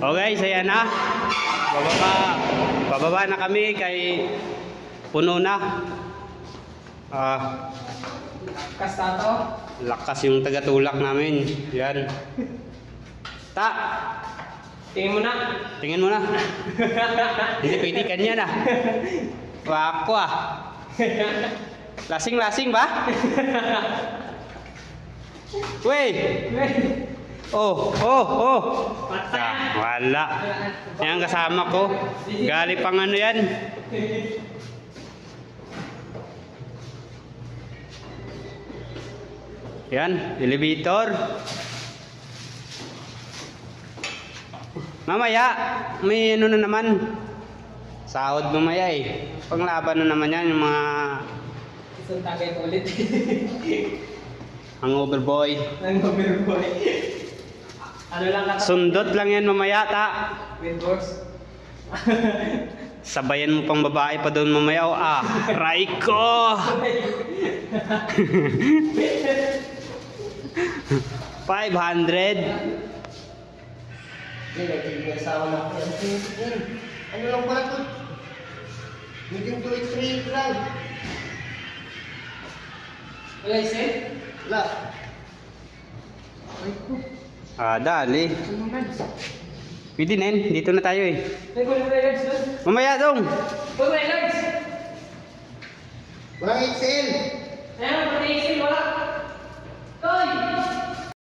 Okay, saya na. Bababa, bababa na kami kay puno na. Ah, Kasta to. lakas yung tagatulak namin. Yan. Ta, Tingin mo na. tingin mo na. Hindi pwede kanya na. Wako ah. Lasing-lasing ba? Wey! Oh, oh, oh. Ah, wala. Yan kasama ko. Gali pang ano yan. Yan, elevator. Mamaya, may ano na naman. Sahod mamaya eh. Panglaban na naman yan, yung mga Isang tagay ulit. hangover boy. Nang overboy. Ano lang kata? Sundot lang yan mamaya, ta. Windworks. Sabayan mo pang babae pa doon mamaya. Oh, ah, aray ko! 500. Hindi, nagtigil asawa na ako. Ano lang pala to? Medium to extreme lang. Wala isin? Wala. Ay ko. Ah, dali. Pwede na yun. Dito na tayo eh. Mamaya dong. May large. Walang XL. Ayan, pati wala. Toy!